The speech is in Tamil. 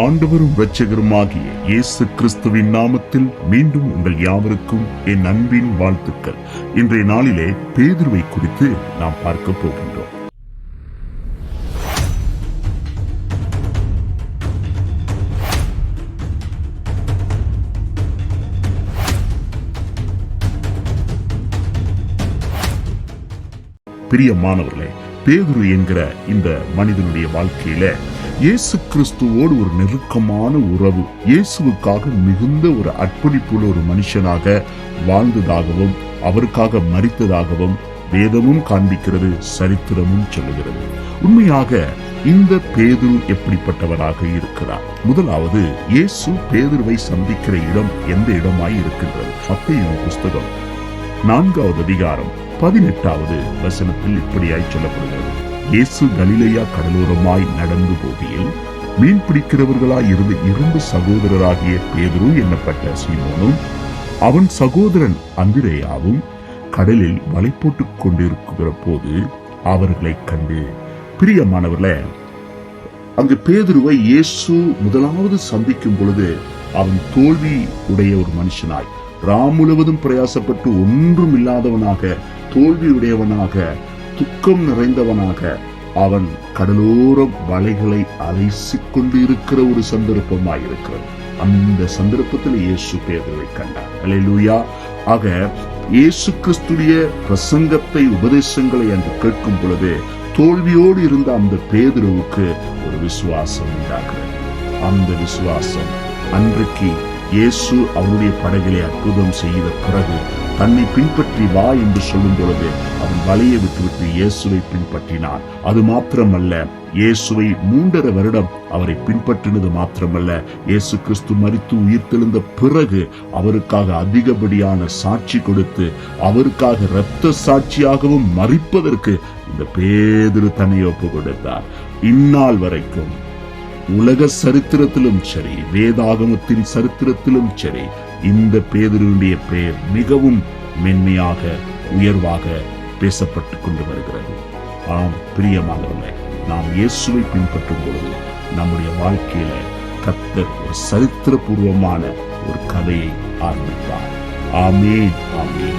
ஆண்டவரும் இரட்சகருமாகிய இயேசு கிறிஸ்துவின் நாமத்தில் மீண்டும் உங்கள் யாவருக்கும் என் அன்பின் வாழ்த்துக்கள். இன்றைய நாளிலே பேதுருவை குறித்து நாம் பார்க்க போகின்றோம். பிரியமானவர்களே பேதுரு என்கிற இந்த மனிதனுடைய வாழ்க்கையில இயேசு கிறிஸ்துவோடு ஒரு நெருக்கமான உறவு இயேசுவுக்காக மிகுந்த ஒரு அர்ப்பணிப்புள்ள ஒரு மனுஷனாக வாழ்ந்ததாகவும் அவருக்காக மறித்ததாகவும் வேதமும் காண்பிக்கிறது சரித்திரமும் சொல்லுகிறது. உண்மையாக இந்த பேதுரு எப்படிப்பட்டவராக இருக்கிறார்? முதலாவது இயேசு பேதுருவை சந்திக்கிற இடம் எந்த இடமாய் இருக்கின்றது? மத்தேயு புஸ்தகம் நான்காவது அதிகாரம் பதினெட்டாவது வசனத்தில் இப்படியாய் சொல்லப்படுகிறது. இயேசு கலிலேயா கடலோரமாய் நடந்து போகையில் மீன் பிடிக்கிறவர்களாய் இருந்த இரண்டு சகோதரராகிய பேதுரு என்னப்பட்ட சீமோனும் அவன் சகோதரன் அந்திரேயாவும் கடலில் வலை போட்டுக் கொண்டிருக்கிற போது அவர்களை கண்டு பிரியமானவர்களே அங்கு பேதுருவை இயேசு முதலாவது சந்திக்கும் பொழுது அவன் தோல்வி உடைய ஒரு மனுஷனாய் ராம் முழுவதும் பிரயாசப்பட்டு ஒன்றும் இல்லாதவனாக தோல்வியுடையவனாக துக்கம் நிறைந்தவனாக அவன் கடலோர வலைகளை அலைசிக் கொண்டு இருக்கிற ஒரு சந்தர்ப்பமாய் இருக்கிறது அந்த சந்தர்ப்பத்தில் இயேசு பேதுருவை கண்டார். அல்லேலூயா ஆக இயேசு கிறிஸ்துடைய பிரசங்கத்தை உபதேசங்களை அன்று கேட்கும் பொழுது தோல்வியோடு இருந்த அந்த பேதுருவுக்கு ஒரு விசுவாசம் உண்டாகிறது. அந்த விசுவாசம் அன்றைக்கு இயேசு அவருடைய படகிலே அற்புதம் செய்த பிறகு தன்னை பின்பற்றி வா என்று சொல்லும் பொழுது அவன் வலையை விட்டுவிட்டு இயேசுவை பின்பற்றினான். அது மாத்திரமல்ல இயேசுவை மூன்றரை வருடம் அவரை பின்பற்றினது மாத்திரமல்ல. இயேசு கிறிஸ்து மரித்து உயிர்த்தெழுந்த பிறகு அவருக்காக அதிகப்படியான சாட்சி கொடுத்து அவருக்காக இரத்த சாட்சியாகவும் மறிப்பதற்கு இந்த பேதிரு தன்னை ஒப்பு கொடுத்தார் இந்நாள் வரைக்கும் உலக சரித்திரத்திலும் சரி வேதாகமத்தின் சரித்திரத்திலும் சரி இந்த பேதருடைய பெயர் மிகவும் மென்மையாக உயர்வாக பேசப்பட்டு கொண்டு வருகிறது. ஆம் பிரியமானவர்களே நாம் இயேசுவை பின்பற்றும் பொழுது நம்முடைய வாழ்க்கையில கத்தர் ஒரு சரித்திரபூர்வமான ஒரு கதையை ஆரம்பிப்பார். ஆமே ஆமே